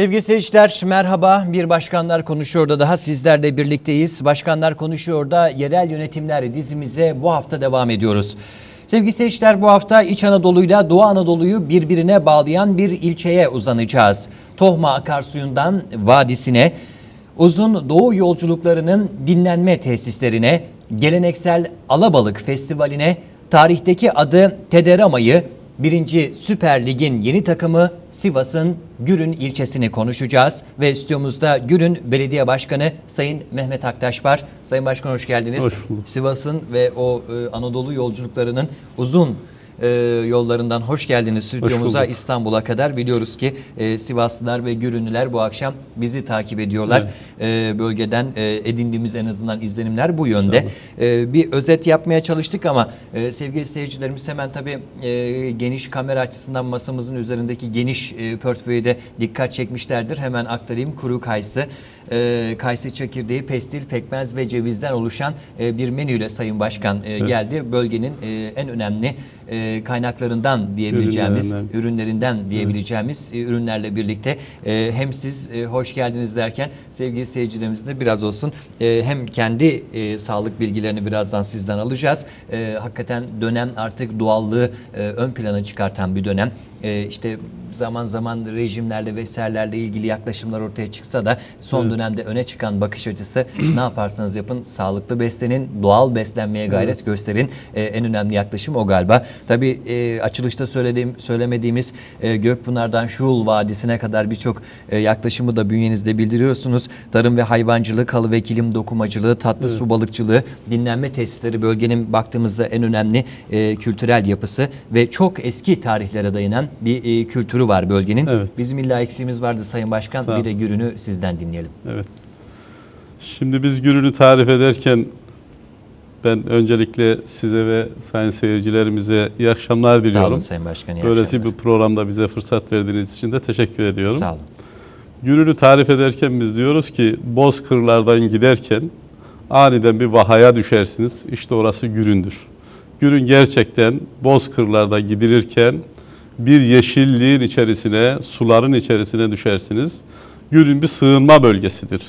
Sevgili seyirciler merhaba. Bir Başkanlar Konuşuyor'da daha sizlerle birlikteyiz. Başkanlar Konuşuyor'da yerel yönetimler dizimize bu hafta devam ediyoruz. Sevgili seyirciler bu hafta İç Anadolu'yla Doğu Anadolu'yu birbirine bağlayan bir ilçeye uzanacağız. Tohma akarsuyundan vadisine, uzun doğu yolculuklarının dinlenme tesislerine, geleneksel Alabalık Festivali'ne, tarihteki adı Tederama'yı, Birinci Süper Lig'in yeni takımı Sivas'ın Gürün ilçesini konuşacağız. Ve stüdyomuzda Gürün Belediye Başkanı Sayın Mehmet Aktaş var. Sayın Başkan hoş geldiniz. Hoş bulduk. Sivas'ın ve o e, Anadolu yolculuklarının uzun e, yollarından hoş geldiniz stüdyomuza. İstanbul'a kadar. Biliyoruz ki e, Sivaslılar ve Gürünlüler bu akşam bizi takip ediyorlar. E, bölgeden e, edindiğimiz en azından izlenimler bu yönde. E, bir özet yapmaya çalıştık ama e, sevgili seyircilerimiz hemen tabii e, geniş kamera açısından masamızın üzerindeki geniş e, portföyü de dikkat çekmişlerdir. Hemen aktarayım. Kuru kayısı, e, kayısı çekirdeği, pestil, pekmez ve cevizden oluşan e, bir menüyle Sayın Başkan e, geldi. Bölgenin e, en önemli e, kaynaklarından diyebileceğimiz, Ürünlerinden. ürünlerinden diyebileceğimiz e, ürünlerle birlikte e, hem siz e, hoş geldiniz derken sevgili seyircilerimiz de biraz olsun e, hem kendi e, sağlık bilgilerini birazdan sizden alacağız. E, hakikaten dönem artık doğallığı e, ön plana çıkartan bir dönem. E, işte zaman zaman rejimlerle vesairelerle ilgili yaklaşımlar ortaya çıksa da son dönemde öne çıkan bakış açısı ne yaparsanız yapın sağlıklı beslenin, doğal beslenmeye gayret gösterin. E, en önemli yaklaşım o galiba. Tabii e, açılışta söylediğim söylemediğimiz e, Gökpınar'dan Şuul Vadisi'ne kadar birçok e, yaklaşımı da bünyenizde bildiriyorsunuz. Tarım ve hayvancılık, halı ve kilim dokumacılığı, tatlı su balıkçılığı, dinlenme tesisleri bölgenin baktığımızda en önemli e, kültürel yapısı ve çok eski tarihlere dayanan bir e, kültürü var bölgenin. Evet. Bizim illa eksiğimiz vardı Sayın Başkan. Sağ. Bir de Gürün'ü sizden dinleyelim. Evet. Şimdi biz Gürün'ü tarif ederken ben öncelikle size ve sayın seyircilerimize iyi akşamlar Sağ diliyorum. olun Sayın Başkan. iyi Böylesi akşamlar. bir programda bize fırsat verdiğiniz için de teşekkür ediyorum. Sağ olun. Gürün'ü tarif ederken biz diyoruz ki bozkırlardan giderken aniden bir vahaya düşersiniz. İşte orası Gürün'dür. Gürün gerçekten bozkırlarda gidilirken bir yeşilliğin içerisine, suların içerisine düşersiniz. Gürün bir sığınma bölgesidir.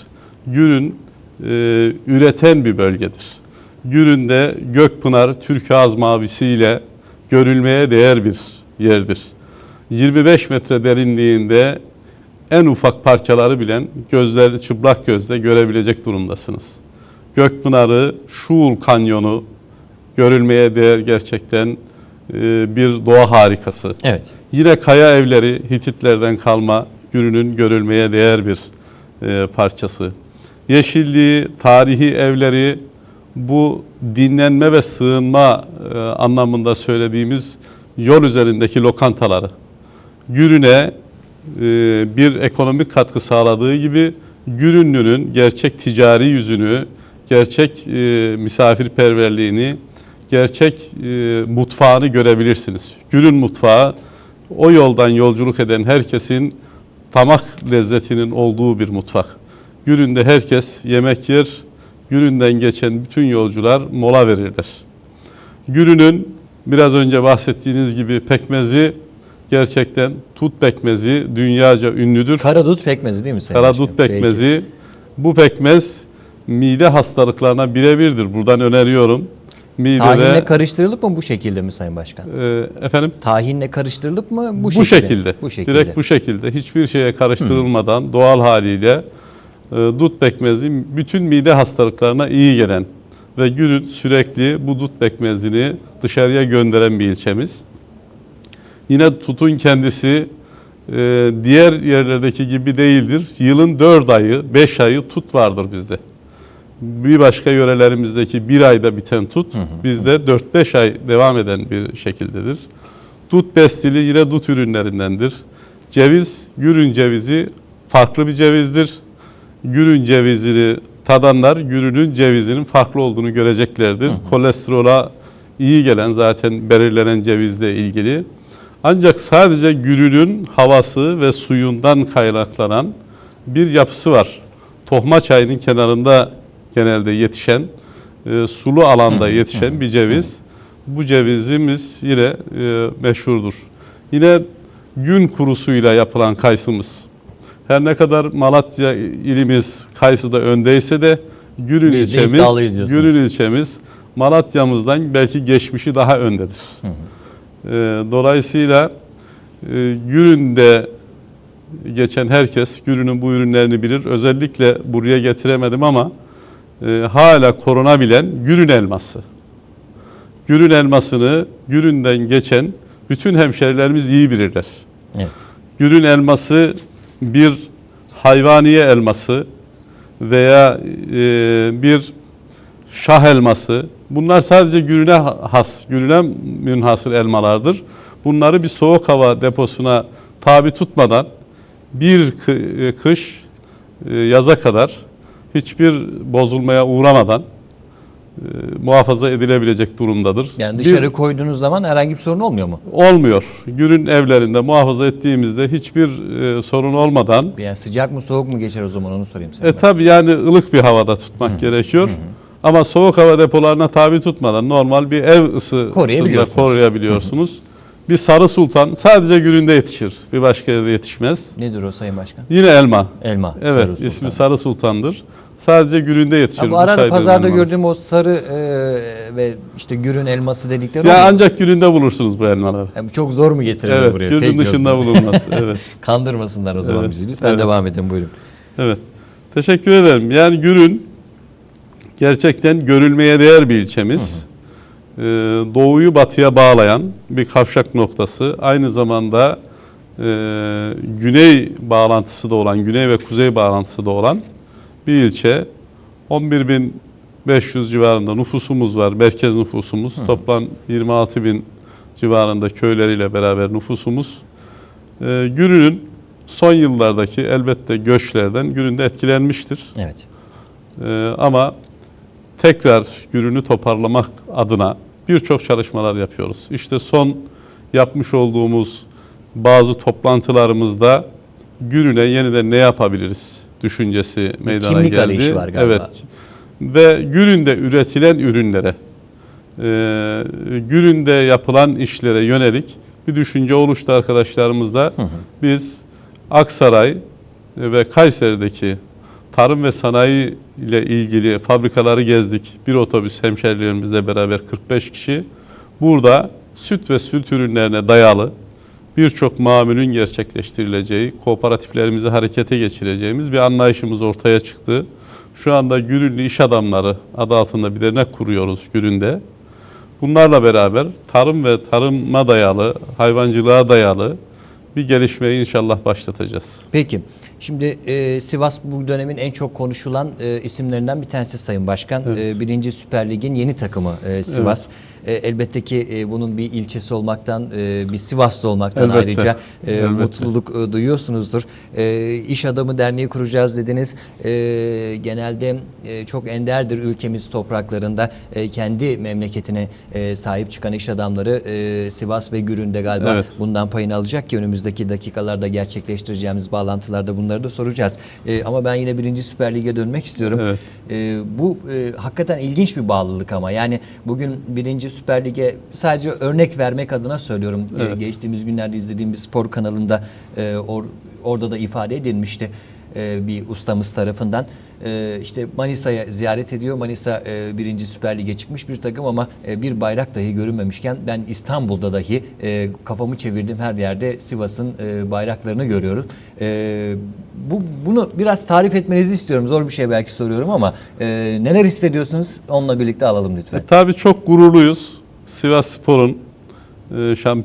Gürün e, üreten bir bölgedir. Gürün'de Gökpınar Türkağız mavisiyle görülmeye değer bir yerdir. 25 metre derinliğinde en ufak parçaları bilen gözleri çıplak gözle görebilecek durumdasınız. Gökpınarı, Şuul Kanyonu görülmeye değer gerçekten bir doğa harikası. Evet. Yine kaya evleri Hititlerden kalma Gürün'ün görülmeye değer bir e, parçası. Yeşilliği, tarihi evleri bu dinlenme ve sığınma e, anlamında söylediğimiz yol üzerindeki lokantaları. Gürün'e e, bir ekonomik katkı sağladığı gibi Gürünlü'nün gerçek ticari yüzünü, gerçek e, misafirperverliğini, gerçek e, mutfağını görebilirsiniz. Gürün mutfağı o yoldan yolculuk eden herkesin tamak lezzetinin olduğu bir mutfak. Gürün'de herkes yemek yer, Gürün'den geçen bütün yolcular mola verirler. Gürün'ün biraz önce bahsettiğiniz gibi pekmezi gerçekten tut pekmezi dünyaca ünlüdür. Karadut pekmezi değil mi Sayın Karadut Başkan? Peki. pekmezi. Bu pekmez mide hastalıklarına birebirdir. Buradan öneriyorum. Midede Tahinle karıştırılıp mı bu şekilde mi Sayın Başkan? e, efendim Tahinle karıştırılıp mı bu, bu, şekilde? şekilde. Bu şekilde. Direkt bu şekilde. Hiçbir şeye karıştırılmadan doğal haliyle e, dut pekmezi bütün mide hastalıklarına iyi gelen ve Gürün sürekli bu dut pekmezini dışarıya gönderen bir ilçemiz. Yine tutun kendisi e, diğer yerlerdeki gibi değildir. Yılın 4 ayı, 5 ayı tut vardır bizde. Bir başka yörelerimizdeki bir ayda biten tut, bizde 4-5 ay devam eden bir şekildedir. Dut bestili yine dut ürünlerindendir. Ceviz, gürün cevizi farklı bir cevizdir. Gürün cevizini tadanlar gürünün cevizinin farklı olduğunu göreceklerdir. Kolesterola iyi gelen zaten belirlenen cevizle ilgili. Ancak sadece gürünün havası ve suyundan kaynaklanan bir yapısı var. Tohma çayının kenarında genelde yetişen, e, sulu alanda yetişen bir ceviz. Bu cevizimiz yine e, meşhurdur. Yine gün kurusuyla yapılan kayısımız. Her ne kadar Malatya ilimiz Kayısı'da öndeyse de Gürün Biz de ilçemiz, iddialıyız diyorsunuz. Gürün ilçemiz Malatya'mızdan belki geçmişi daha öndedir. Ee, dolayısıyla e, Gürün'de geçen herkes Gürün'ün bu ürünlerini bilir. Özellikle buraya getiremedim ama e, hala korunabilen Gürün elması. Gürün elmasını Gürün'den geçen bütün hemşerilerimiz iyi bilirler. Evet. Gürün elması bir hayvaniye elması veya e, bir şah elması. Bunlar sadece Gürün'e has, Gürün'e münhasır elmalardır. Bunları bir soğuk hava deposuna tabi tutmadan bir kı- kış e, yaza kadar hiçbir bozulmaya uğramadan e, muhafaza edilebilecek durumdadır. Yani Bir- dışarı koyduğunuz zaman herhangi bir sorun olmuyor mu? Olmuyor. Gürün evlerinde muhafaza ettiğimizde hiçbir e, sorun olmadan Yani sıcak mı soğuk mu geçer o zaman onu sorayım sana. e tabi yani ılık bir havada tutmak gerekiyor. Ama soğuk hava depolarına tabi tutmadan normal bir ev ısısında Koruyabiliyorsunuz. koruyabiliyorsunuz. Bir sarı sultan sadece Gürün'de yetişir. Bir başka yerde yetişmez. Nedir o Sayın Başkan? Yine elma. Elma. Evet sarı sultan. ismi sarı sultandır. Sadece Gürün'de yetişir. Ha, bu arada pazarda elmalar. gördüğüm o sarı e, ve işte gürün elması dedikleri Ya ancak Gürün'de bulursunuz bu elmaları. Yani çok zor mu getirelim Evet, buraya? Gürün dışında bulunmaz. Evet. Kandırmasınlar o zaman Evet, bizi. Lütfen evet. devam edin buyurun. Evet. Teşekkür ederim. Yani Gürün gerçekten görülmeye değer bir ilçemiz. Ee, doğuyu batıya bağlayan bir kavşak noktası. Aynı zamanda e, güney bağlantısı da olan, güney ve kuzey bağlantısı da olan bir ilçe. 11.500 civarında nüfusumuz var, merkez nüfusumuz. Toplam 26.000 civarında köyleriyle beraber nüfusumuz. Ee, Gürün'ün son yıllardaki elbette göçlerden Gürün'de etkilenmiştir. Evet. Ee, ama tekrar Gürün'ü toparlamak adına birçok çalışmalar yapıyoruz. İşte son yapmış olduğumuz bazı toplantılarımızda Gürün'e yeniden ne yapabiliriz düşüncesi meydana kimlik geldi. arayışı var galiba. Evet. Ve Gürün'de üretilen ürünlere, e, Gürün'de yapılan işlere yönelik bir düşünce oluştu arkadaşlarımızla. Biz Aksaray ve Kayseri'deki tarım ve sanayi ile ilgili fabrikaları gezdik. Bir otobüs hemşerilerimizle beraber 45 kişi. Burada süt ve süt ürünlerine dayalı birçok mamulün gerçekleştirileceği, kooperatiflerimizi harekete geçireceğimiz bir anlayışımız ortaya çıktı. Şu anda Gürünlü İş Adamları adı altında bir dernek kuruyoruz Gürün'de. Bunlarla beraber tarım ve tarıma dayalı, hayvancılığa dayalı bir gelişmeyi inşallah başlatacağız. Peki. Şimdi e, Sivas bu dönemin en çok konuşulan e, isimlerinden bir tanesi Sayın Başkan. Evet. E, birinci Süper Lig'in yeni takımı e, Sivas. E, elbette ki e, bunun bir ilçesi olmaktan, e, bir Sivaslı olmaktan Elbette. ayrıca e, Elbette. mutluluk e, duyuyorsunuzdur. E, İş Adamı Derneği kuracağız dediniz. E, genelde e, çok enderdir ülkemiz topraklarında e, kendi memleketine e, sahip çıkan iş adamları e, Sivas ve Gürün'de galiba Evet. bundan payını alacak ki önümüzdeki dakikalarda gerçekleştireceğimiz bağlantılarda bunları da soracağız. E, ama ben yine birinci Süper Lig'e dönmek istiyorum. Evet. E, bu e, hakikaten ilginç bir bağlılık ama yani bugün birinci Süper Lig'e sadece örnek vermek adına söylüyorum. E, Evet. geçtiğimiz günlerde izlediğim bir spor kanalında e, or- orada da ifade edilmişti e, bir ustamız tarafından. E, işte Manisa'ya ziyaret ediyor. Manisa e, birinci Süper Lig'e çıkmış bir takım ama e, bir bayrak dahi görünmemişken ben İstanbul'da dahi e, kafamı çevirdim her yerde Sivas'ın bayraklarını görüyorum. Bu bunu biraz tarif etmenizi istiyorum. Zor bir şey belki soruyorum ama neler hissediyorsunuz? Onunla birlikte alalım lütfen. E, tabii çok gururluyuz. Sivas Spor'un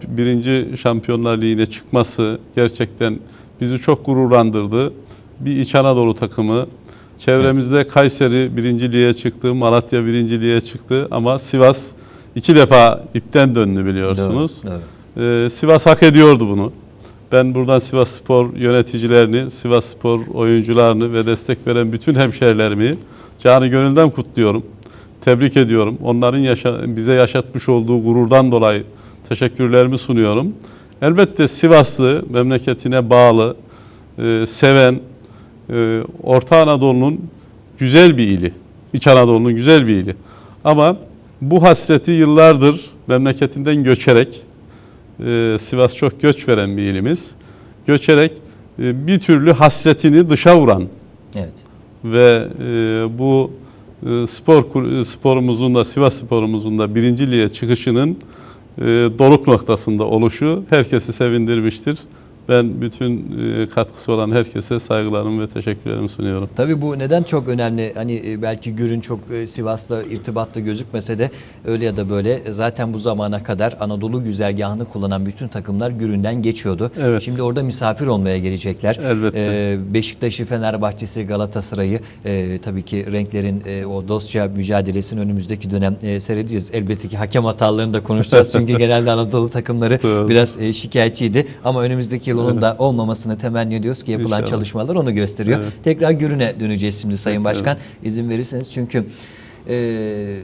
birinci Şampiyonlar Ligi'ne çıkması gerçekten bizi çok gururlandırdı. Bir İç Anadolu takımı. Çevremizde Kayseri birinciliğe çıktı, Malatya birinciliğe çıktı ama Sivas iki defa ipten döndü biliyorsunuz. Doğru, doğru. Ee, Sivas hak ediyordu bunu. Ben buradan Sivas Spor yöneticilerini, Sivas Spor oyuncularını ve destek veren bütün hemşerilerimi canı gönülden kutluyorum. Tebrik ediyorum. Onların yaşa- bize yaşatmış olduğu gururdan dolayı teşekkürlerimi sunuyorum. Elbette Sivaslı, memleketine bağlı, e, seven, e, Orta Anadolu'nun güzel bir ili. İç Anadolu'nun güzel bir ili. Ama bu hasreti yıllardır memleketinden göçerek, e, Sivas çok göç veren bir ilimiz. Göçerek e, bir türlü hasretini dışa vuran Evet. ve e, bu e, spor sporumuzun da Sivas sporumuzun da birinciliğe çıkışının e, doruk noktasında oluşu herkesi sevindirmiştir. Ben bütün e, katkısı olan herkese saygılarımı ve teşekkürlerimi sunuyorum. Tabii bu neden çok önemli? Hani e, belki Gür'ün çok e, Sivas'la irtibatlı gözükmese de öyle ya da böyle zaten bu zamana kadar Anadolu güzergahını kullanan bütün takımlar Gür'ünden geçiyordu. Evet. Şimdi orada misafir olmaya gelecekler. Elbette. Beşiktaş'ı, Fenerbahçe'si, Galatasaray'ı tabii ki renklerin o dostça mücadelesini önümüzdeki dönem seyredeceğiz. Elbette ki hakem hatalarını da konuşacağız. Çünkü genelde Anadolu takımları biraz şikayetçiydi. Ama önümüzdeki yıl onun da olmamasını temenni ediyoruz ki yapılan İnşallah. çalışmalar onu gösteriyor. Evet. Tekrar Gürün'e döneceğiz şimdi Sayın Evet. Başkan izin verirseniz. Çünkü e,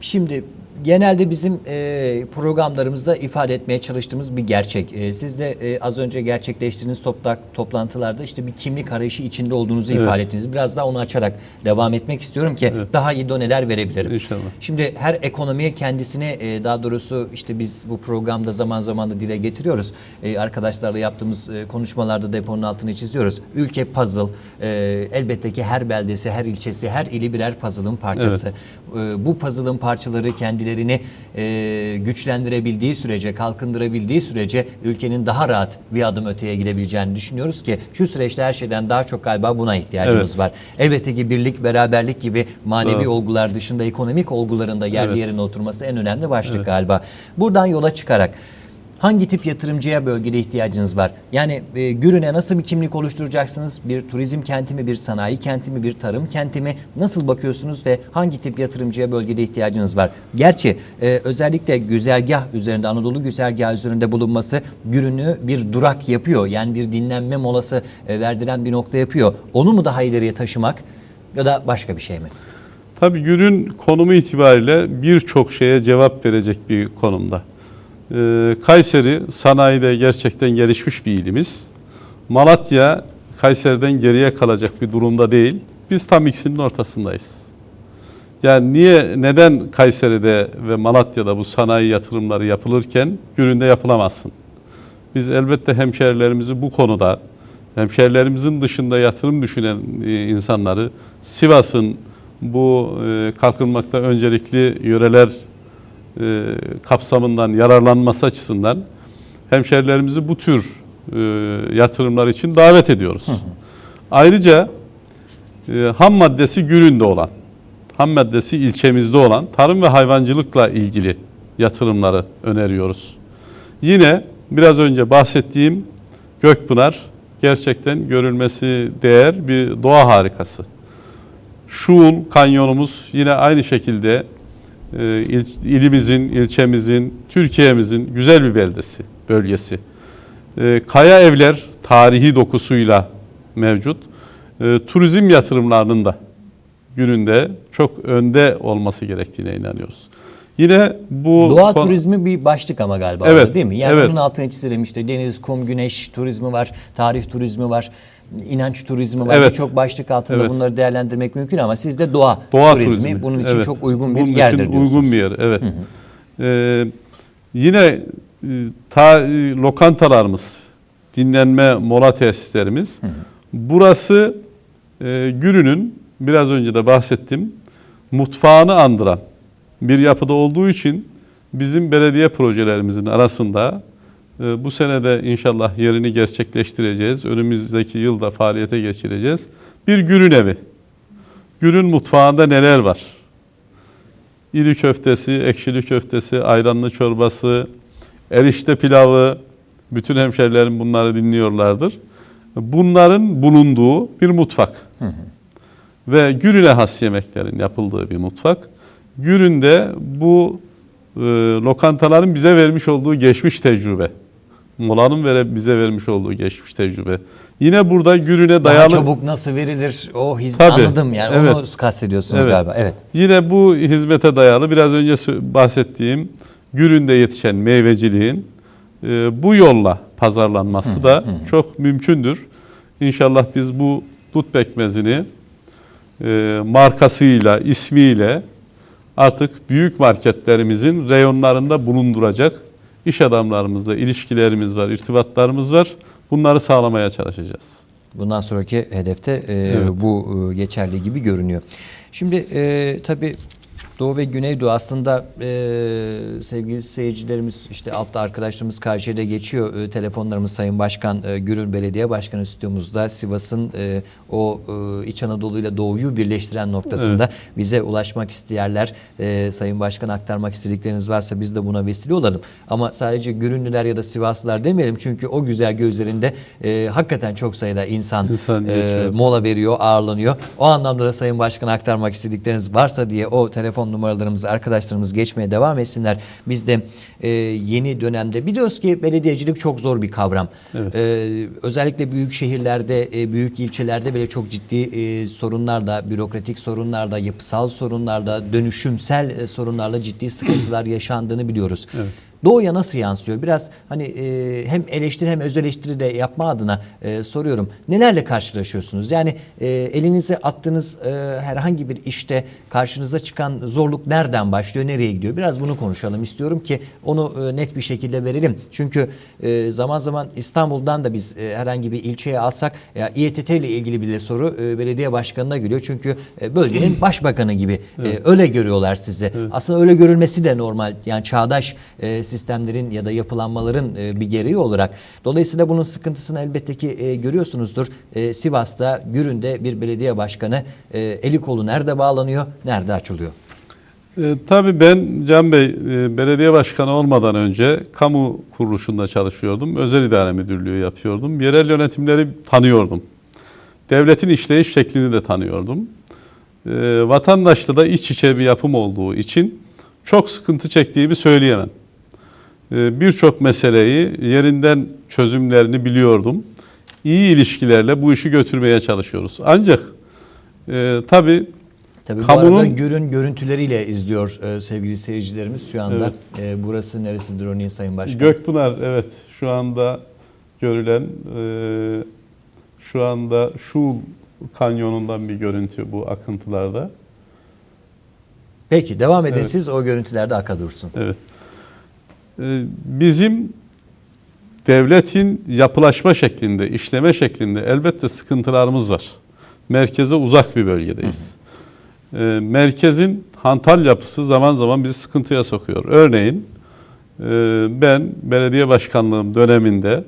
şimdi genelde bizim e, programlarımızda ifade etmeye çalıştığımız bir gerçek. E, siz de e, az önce gerçekleştirdiğiniz topla, toplantılarda işte bir kimlik arayışı içinde olduğunuzu Evet. ifade ettiniz. Biraz daha onu açarak devam etmek istiyorum ki daha iyi doneler verebilirim. İnşallah. Şimdi her ekonomiye kendisine e, daha doğrusu işte biz bu programda zaman zaman da dile getiriyoruz. E, arkadaşlarla yaptığımız e, konuşmalarda deponun altını çiziyoruz. Ülke puzzle. E, elbette ki her beldesi, her ilçesi, her ili birer puzzle'ın parçası. E, bu puzzle'ın parçaları kendilerini e, güçlendirebildiği sürece, kalkındırabildiği sürece ülkenin daha rahat bir adım öteye gidebileceğini düşünüyoruz ki şu süreçte her şeyden daha çok galiba buna ihtiyacımız Evet. var. Elbette ki birlik, beraberlik gibi manevi Doğru. olgular dışında ekonomik olguların da yerli Evet. yerine oturması en önemli başlık galiba. Buradan yola çıkarak hangi tip yatırımcıya bölgede ihtiyacınız var? Yani e, Gürün'e nasıl bir kimlik oluşturacaksınız? Bir turizm kenti mi, bir sanayi kenti mi, bir tarım kenti mi? Nasıl bakıyorsunuz ve hangi tip yatırımcıya bölgede ihtiyacınız var? Gerçi e, özellikle güzergah üzerinde, Anadolu güzergahı üzerinde bulunması Gürün'ü bir durak yapıyor. Yani bir dinlenme molası e, verdiren bir nokta yapıyor. Onu mu daha ileriye taşımak ya da başka bir şey mi? Tabii Gür'ün konumu itibariyle birçok şeye cevap verecek bir konumda. Ee, Kayseri sanayide gerçekten gelişmiş bir ilimiz. Malatya Kayseri'den geriye kalacak bir durumda değil. Biz tam ikisinin ortasındayız. Yani niye, neden Kayseri'de ve Malatya'da bu sanayi yatırımları yapılırken Gürün'de yapılamazsın? Biz elbette hemşerilerimizi bu konuda, hemşerilerimizin dışında yatırım düşünen e, insanları Sivas'ın bu e, kalkınmakta öncelikli yöreler e, kapsamından yararlanması açısından hemşerilerimizi bu tür e, yatırımlar için davet ediyoruz. Ayrıca e, ham maddesi Gürün'de olan, ham maddesi ilçemizde olan tarım ve hayvancılıkla ilgili yatırımları öneriyoruz. Yine biraz önce bahsettiğim Gökpınar gerçekten görülmesi değer bir doğa harikası. Şuul kanyonumuz yine aynı şekilde il- ilimizin, ilçemizin, Türkiye'mizin güzel bir beldesi, bölgesi. E, Kaya evler tarihi dokusuyla mevcut. E, Turizm yatırımlarının da gününde çok önde olması gerektiğine inanıyoruz. Yine bu Doğa kon- turizmi bir başlık ama galiba Evet, orada değil mi? Yani evet. onun altına çizelim işte deniz, kum, güneş turizmi var, tarih turizmi var, inanç turizmi var. Evet. Birçok başlık altında Evet. bunları değerlendirmek mümkün ama sizde doğa, Doğa turizmi, turizmi. bunun için Evet. çok uygun bir Bunun için yerdir diyorsunuz. uygun bir yer, evet. Ee, yine e, ta, e, lokantalarımız, dinlenme mola tesislerimiz. Burası e, Gürün'ün biraz önce de bahsettim mutfağını andıran bir yapıda olduğu için bizim belediye projelerimizin arasında e, bu senede inşallah yerini gerçekleştireceğiz. Önümüzdeki yılda faaliyete geçireceğiz. Bir Gürün evi. Gürün mutfağında neler var? İri köftesi, ekşili köftesi, ayranlı çorbası, erişte pilavı. Bütün hemşerilerim bunları dinliyorlardır. Bunların bulunduğu bir mutfak. Ve Gürün'e has yemeklerin yapıldığı bir mutfak. Gürün'de bu e, lokantaların bize vermiş olduğu geçmiş tecrübe. Molanın vere, bize vermiş olduğu geçmiş tecrübe. Yine burada Gürün'e Daha dayalı... çabuk nasıl verilir o hizmet anladım yani evet. onu kastediyorsunuz Evet. galiba. Evet. Yine bu hizmete dayalı biraz önce bahsettiğim Gürün'de yetişen meyveciliğin e, bu yolla pazarlanması da çok mümkündür. İnşallah biz bu dut pekmezini e, markasıyla, ismiyle artık büyük marketlerimizin reyonlarında bulunduracak iş adamlarımızla ilişkilerimiz var, irtibatlarımız var. Bunları sağlamaya çalışacağız. Bundan sonraki hedefte e, Evet. bu e, geçerli gibi görünüyor. Şimdi e, tabii Doğu ve Güneydoğu aslında e, sevgili seyircilerimiz işte altta arkadaşlarımız karşıya geçiyor e, telefonlarımız Sayın Başkan e, Gürün Belediye Başkanı stüdyomuzda Sivas'ın e, o e, İç Anadolu ile Doğu'yu birleştiren noktasında bize ulaşmak isteyenler e, Sayın Başkan aktarmak istedikleriniz varsa biz de buna vesile olalım. Ama sadece Gürünlüler ya da Sivaslılar demeyelim çünkü o güzergah üzerinde e, hakikaten çok sayıda insan, İnsan e, mola veriyor, ağırlanıyor. O anlamda da Sayın Başkan'a aktarmak istedikleriniz varsa diye o telefon numaralarımızı arkadaşlarımız geçmeye devam etsinler. Biz de e, yeni dönemde biliyoruz ki belediyecilik çok zor bir kavram. Evet. E, özellikle büyük şehirlerde, e, büyük ilçelerde bile çok ciddi e, sorunlarla, bürokratik sorunlarla, yapısal sorunlarla, dönüşümsel e, sorunlarla ciddi sıkıntılar yaşandığını biliyoruz. Doğuya nasıl yansıyor? Biraz hani e, hem eleştiri hem öz eleştiri de yapma adına e, soruyorum. Nelerle karşılaşıyorsunuz? Yani e, elinize attığınız e, herhangi bir işte karşınıza çıkan zorluk nereden başlıyor, nereye gidiyor? Biraz bunu konuşalım istiyorum ki onu e, net bir şekilde verelim. Çünkü e, zaman zaman İstanbul'dan da biz e, herhangi bir ilçeye alsak ya İETT ile ilgili bile soru e, belediye başkanına geliyor. Çünkü e, bölgenin başbakanı gibi e, öyle görüyorlar sizi. Aslında öyle görülmesi de normal. Yani çağdaş e, sistemlerin ya da yapılanmaların e, bir gereği olarak. Dolayısıyla bunun sıkıntısını elbette ki e, görüyorsunuzdur. E, Sivas'ta, Gürün'de bir belediye başkanı eli kolu nerede bağlanıyor, nerede açılıyor? E, tabii ben Can Bey belediye başkanı olmadan önce kamu kuruluşunda çalışıyordum. Özel idare müdürlüğü yapıyordum. Yerel yönetimleri tanıyordum. Devletin işleyiş şeklini de tanıyordum. E, vatandaşla da iç içe bir yapım olduğu için çok sıkıntı çektiğimi söyleyemem. E, Birçok meseleyi yerinden çözümlerini biliyordum. İyi ilişkilerle bu işi götürmeye çalışıyoruz. Ancak e, tabii Tabii bu Kamunun- arada Gürün görüntüleriyle izliyor e, sevgili seyircilerimiz şu anda. E, burası neresidir örneğin Sayın Başkan? Gökpınar evet şu anda görülen e, şu anda şu kanyonundan bir görüntü bu akıntılarda. Peki devam edin Evet. siz o görüntülerde aka dursun. Evet. E, bizim devletin yapılaşma şeklinde, işleme şeklinde elbette sıkıntılarımız var. Merkeze uzak bir bölgedeyiz. E, merkezin hantal yapısı zaman zaman bizi sıkıntıya sokuyor. Örneğin e, ben belediye başkanlığım döneminde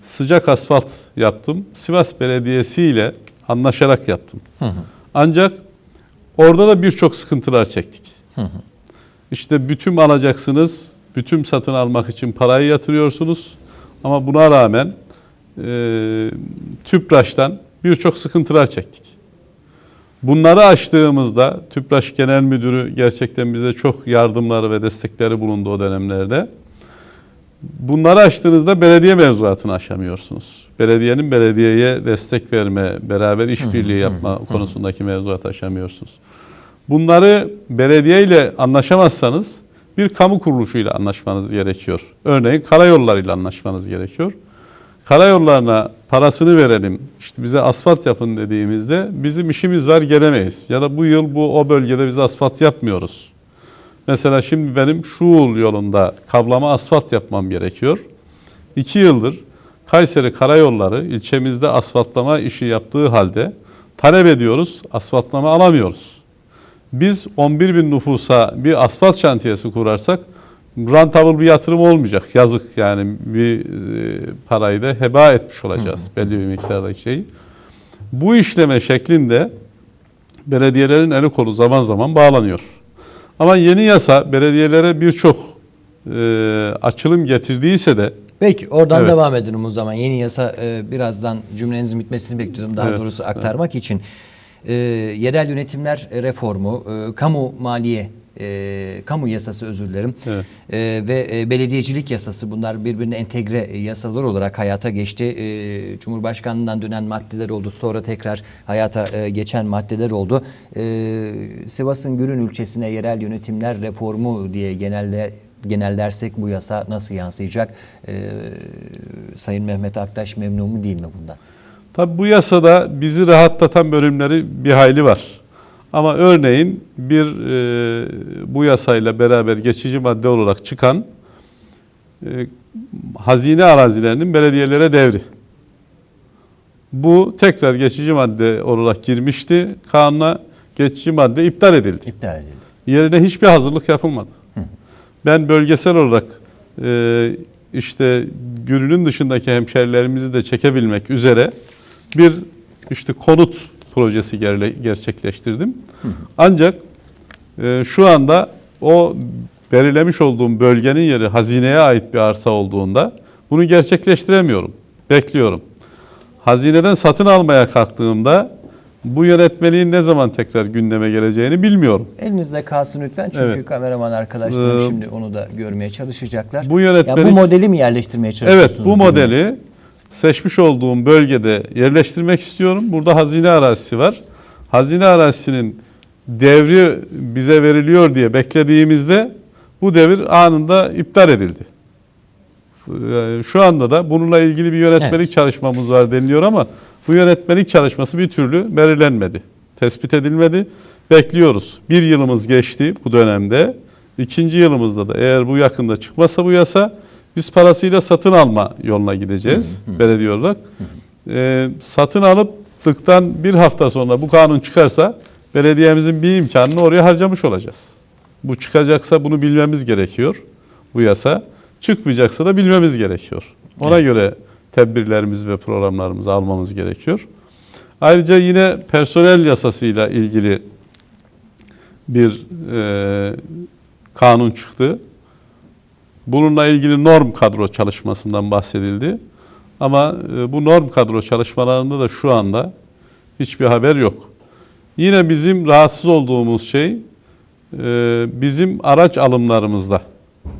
sıcak asfalt yaptım. Sivas Belediyesi ile anlaşarak yaptım. Ancak orada da birçok sıkıntılar çektik. İşte bütün alacaksınız, bütün satın almak için parayı yatırıyorsunuz. Ama buna rağmen e, TÜPRAŞ'tan birçok sıkıntılar çektik. Bunları aştığımızda TÜPRAŞ Genel Müdürü gerçekten bize çok yardımları ve destekleri bulundu o dönemlerde. Bunları aştığınızda belediye mevzuatını aşamıyorsunuz. Belediyenin belediyeye destek verme, beraber işbirliği yapma konusundaki mevzuatı aşamıyorsunuz. Bunları belediye ile anlaşamazsanız bir kamu kuruluşuyla anlaşmanız gerekiyor. Örneğin karayollarıyla anlaşmanız gerekiyor. Karayollarına parasını verelim, işte bize asfalt yapın dediğimizde bizim işimiz var gelemeyiz. Ya da bu yıl bu o bölgede biz asfalt yapmıyoruz. Mesela şimdi benim Şuul yolunda kablama asfalt yapmam gerekiyor. İki yıldır Kayseri Karayolları ilçemizde asfaltlama işi yaptığı halde talep ediyoruz, asfaltlama alamıyoruz. Biz 11 bin nüfusa bir asfalt şantiyesi kurarsak rentable bir yatırım olmayacak. Yazık yani bir e, parayı da heba etmiş olacağız belli bir miktardaki şeyi. Bu işleme şeklinde belediyelerin eli kolu zaman zaman bağlanıyor. Ama yeni yasa belediyelere birçok e, açılım getirdiyse de Peki oradan Evet. devam edelim o zaman. Yeni yasa e, birazdan cümlenizin bitmesini bekliyorum daha Evet, doğrusu evet. aktarmak için. E, yerel yönetimler reformu, e, kamu maliye e, kamu yasası özür dilerim Evet. E, ve e, belediyecilik yasası bunlar birbirine entegre e, yasalar olarak hayata geçti. E, Cumhurbaşkanlığından dönen maddeler oldu sonra tekrar hayata e, geçen maddeler oldu. E, Sivas'ın Gürün ilçesine yerel yönetimler reformu diye genelde genellersek bu yasa nasıl yansıyacak? E, Sayın Mehmet Aktaş memnun mu değil mi bundan? Tabi bu yasada bizi rahatlatan bölümleri bir hayli var. Ama örneğin bir e, bu yasayla beraber geçici madde olarak çıkan e, hazine arazilerinin belediyelere devri. Bu tekrar geçici madde olarak girmişti. Kanuna geçici madde iptal edildi. İptal edildi. Yerine hiçbir hazırlık yapılmadı. Ben bölgesel olarak e, işte Gürün'ün dışındaki hemşerilerimizi de çekebilmek üzere bir işte konut projesi gerçekleştirdim. Ancak e, şu anda o belirlemiş olduğum bölgenin yeri hazineye ait bir arsa olduğunda bunu gerçekleştiremiyorum. Bekliyorum. Hazineden satın almaya kalktığımda bu yönetmeliğin ne zaman tekrar gündeme geleceğini bilmiyorum. Elinizde kalsın lütfen çünkü Evet. kameraman arkadaşlarım Ee, şimdi onu da görmeye çalışacaklar. bu ya yönetmelik- bu modeli mi yerleştirmeye Evet çalışıyorsunuz? bu Gürün'e? modeli seçmiş olduğum bölgede yerleştirmek istiyorum. Burada hazine arazisi var. Hazine arazisinin devri bize veriliyor diye beklediğimizde bu devir anında iptal edildi. Ee, Şu anda da bununla ilgili bir yönetmelik çalışmamız var deniliyor ama bu yönetmelik çalışması bir türlü belirlenmedi. Tespit edilmedi. Bekliyoruz. Bir yılımız geçti bu dönemde. İkinci yılımızda da eğer bu yakında çıkmazsa bu yasa biz parasıyla satın alma yoluna gideceğiz belediye olarak. Ee, satın alıptıktan bir hafta sonra bu kanun çıkarsa belediyemizin bir imkanını oraya harcamış olacağız. Bu çıkacaksa bunu bilmemiz gerekiyor bu yasa. Çıkmayacaksa da bilmemiz gerekiyor. Ona göre tedbirlerimizi ve programlarımızı almamız gerekiyor. Ayrıca yine personel yasasıyla ilgili bir e, kanun çıktı. Bununla ilgili norm kadro çalışmasından bahsedildi. Ama e, bu norm kadro çalışmalarında da şu anda hiçbir haber yok. Yine bizim rahatsız olduğumuz şey e, bizim araç alımlarımızda,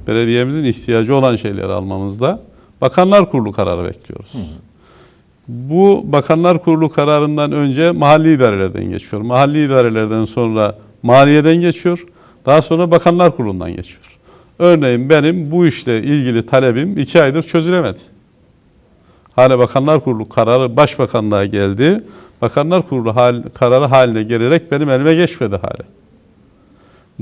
belediyemizin ihtiyacı olan şeyleri almamızda Bakanlar Kurulu kararı bekliyoruz. Bu Bakanlar Kurulu kararından önce mahalli idarelerden geçiyor. Mahalli idarelerden sonra maliyeden geçiyor. Daha sonra Bakanlar Kurulu'ndan geçiyor. Örneğin benim bu işle ilgili talebim iki aydır çözülemedi. Hala Bakanlar Kurulu kararı Başbakanlığa geldi. Bakanlar Kurulu hal, kararı haline gelerek benim elime geçmedi hala.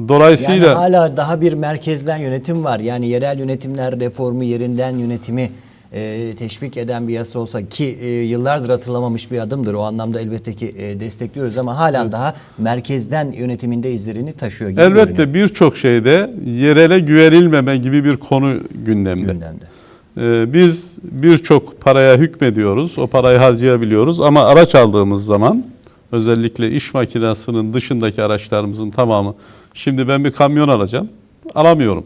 Dolayısıyla Yani hala daha bir merkezden yönetim var. Yani yerel yönetimler reformu yerinden yönetimi e, teşvik eden bir yasa olsa ki e, yıllardır atılamamış bir adımdır. O anlamda elbette ki e, destekliyoruz ama halen daha merkezden yönetiminde izlerini taşıyor gibi elbette birçok şeyde yerele güvenilmeme gibi bir konu gündemde. gündemde. Ee, Biz birçok paraya hükmediyoruz, o parayı harcayabiliyoruz ama araç aldığımız zaman özellikle iş makinesinin dışındaki araçlarımızın tamamı, şimdi ben bir kamyon alacağım, alamıyorum.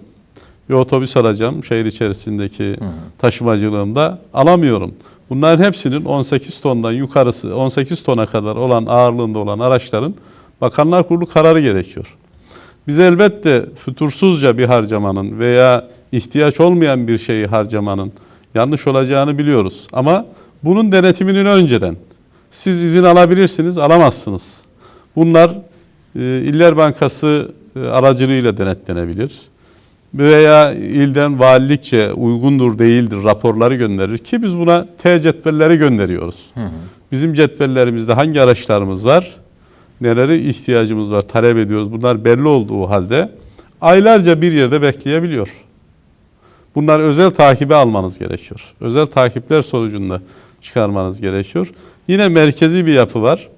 Bir otobüs alacağım şehir içerisindeki taşımacılığımda alamıyorum. Bunların hepsinin 18 tondan yukarısı, 18 tona kadar olan ağırlığında olan araçların Bakanlar Kurulu kararı gerekiyor. Biz elbette fütursuzca bir harcamanın veya ihtiyaç olmayan bir şeyi harcamanın yanlış olacağını biliyoruz. Ama bunun denetiminin önceden siz izin alabilirsiniz, alamazsınız. Bunlar e, İller Bankası e, aracılığıyla denetlenebilir. Veya ilden valilikçe uygundur değildir raporları gönderir ki biz buna T cetvelleri gönderiyoruz. Bizim cetvellerimizde hangi araçlarımız var? neleri ihtiyacımız var, talep ediyoruz. Bunlar belli olduğu halde aylarca bir yerde bekleyebiliyor. Bunlar özel takibe almanız gerekiyor. Özel takipler sonucunda çıkarmanız gerekiyor. Yine merkezi bir yapı var.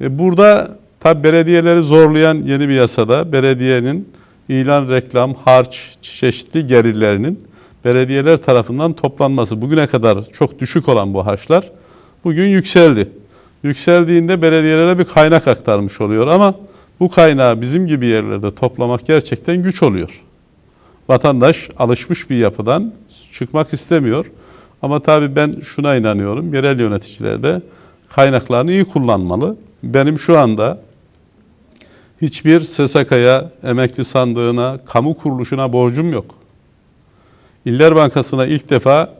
E, Burada tabi belediyeleri zorlayan yeni bir yasada belediyenin ilan, reklam, harç, çeşitli gelirlerinin belediyeler tarafından toplanması. Bugüne kadar çok düşük olan bu harçlar bugün yükseldi. Yükseldiğinde belediyelere bir kaynak aktarmış oluyor ama bu kaynağı bizim gibi yerlerde toplamak gerçekten güç oluyor. Vatandaş alışmış bir yapıdan çıkmak istemiyor. Ama tabii ben şuna inanıyorum. Yerel yöneticiler de kaynaklarını iyi kullanmalı. Benim şu anda hiçbir SSK'ya, emekli sandığına, kamu kuruluşuna borcum yok. İller Bankası'na ilk defa